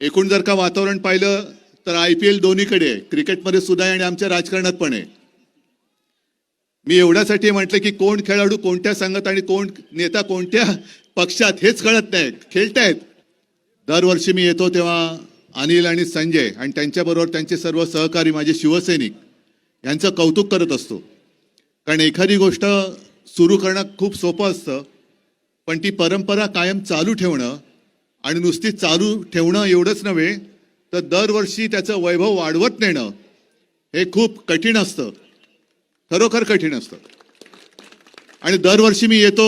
एकूण जर का वातावरण पाहिलं तर आय पी एल दोन्हीकडे आहे क्रिकेटमध्ये सुद्धा आहे आणि आमच्या राजकारणात पण आहे. मी एवढ्यासाठी म्हटलं की कोण खेळाडू कोणत्या संघात आणि कोण नेता कोणत्या पक्षात हेच कळत नाही. खेळतायत. दरवर्षी मी येतो तेव्हा अनिल आणि संजय आणि त्यांच्याबरोबर त्यांचे सर्व सहकारी माझे शिवसैनिक यांचं कौतुक करत असतो. कारण एखादी गोष्ट सुरू करणं खूप सोपं असतं पण ती परंपरा कायम चालू ठेवणं आणि नुसती चालू ठेवणं एवढंच नव्हे तर दरवर्षी त्याचं वैभव वाढवत नेणं हे खूप कठीण असतं. खरोखर कठीण असतं. आणि दरवर्षी मी येतो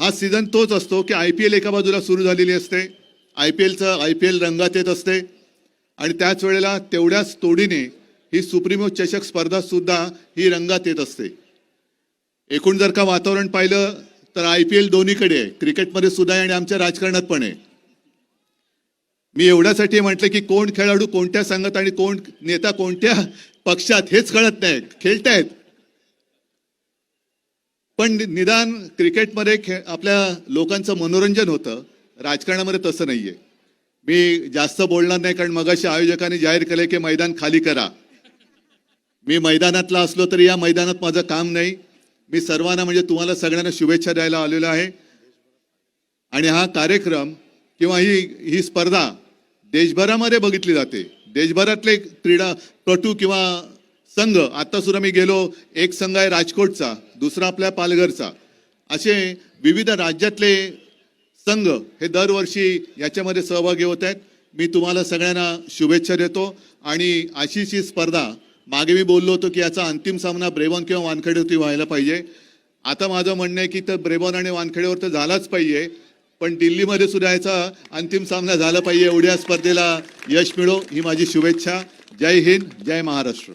हा सीझन तोच असतो की आय पी एल एका बाजूला सुरू झालेली असते आय पी एलचं आय पी एल रंगात येत असते आणि त्याच वेळेला तेवढ्याच तोडीने ही सुप्रीमो चषक स्पर्धासुद्धा ही रंगात येत असते. एकूण जर का वातावरण पाहिलं तर आय पी एल दोन्हीकडे आहे. क्रिकेटमध्ये सुद्धा आहे आणि आमच्या राजकारणात पण आहे. मी एवढ्यासाठी म्हटलं की कोण खेळाडू कोणत्या संघात आणि कोण नेता कोणत्या पक्षात हेच कळत नाही. खेळतायत. पण निदान क्रिकेटमध्ये खे आपल्या लोकांचं मनोरंजन होतं. राजकारणामध्ये तसं नाहीये. मी जास्त बोलणार नाही कारण मगाशी आयोजकांनी जाहीर केले की मैदान खाली करा. मी मैदानातला असलो तरी या मैदानात माझं काम नाही. मी सर्वांना म्हणजे तुम्हाला सगळ्यांना शुभेच्छा द्यायला आलेलो आहे. आणि हा कार्यक्रम किंवा ही ही स्पर्धा देशभरामध्ये बघितली जाते. देशभरातले क्रीडापटू किंवा संघ आता सुद्धा मी गेलो एक संघ आहे राजकोटचा दुसरा आपल्या पालघरचा. असे विविध राज्यातले संघ हे दरवर्षी याच्यामध्ये सहभागी होत आहेत. मी तुम्हाला सगळ्यांना शुभेच्छा देतो आणि अशीच ही स्पर्धा मागे मी बोललो होतो की याचा अंतिम सामना ब्रेबॉन किंवा वानखेडेवरती व्हायला पाहिजे. आता माझं म्हणणं आहे की तर ब्रेबॉन आणि वानखेडेवर तर झालाच पाहिजे पण दिल्लीमध्ये सुद्धा याचा अंतिम सामना झाला पाहिजे एवढ्या स्पर्धेला यश मिळो. ही माझी शुभेच्छा. जय हिंद जय महाराष्ट्र.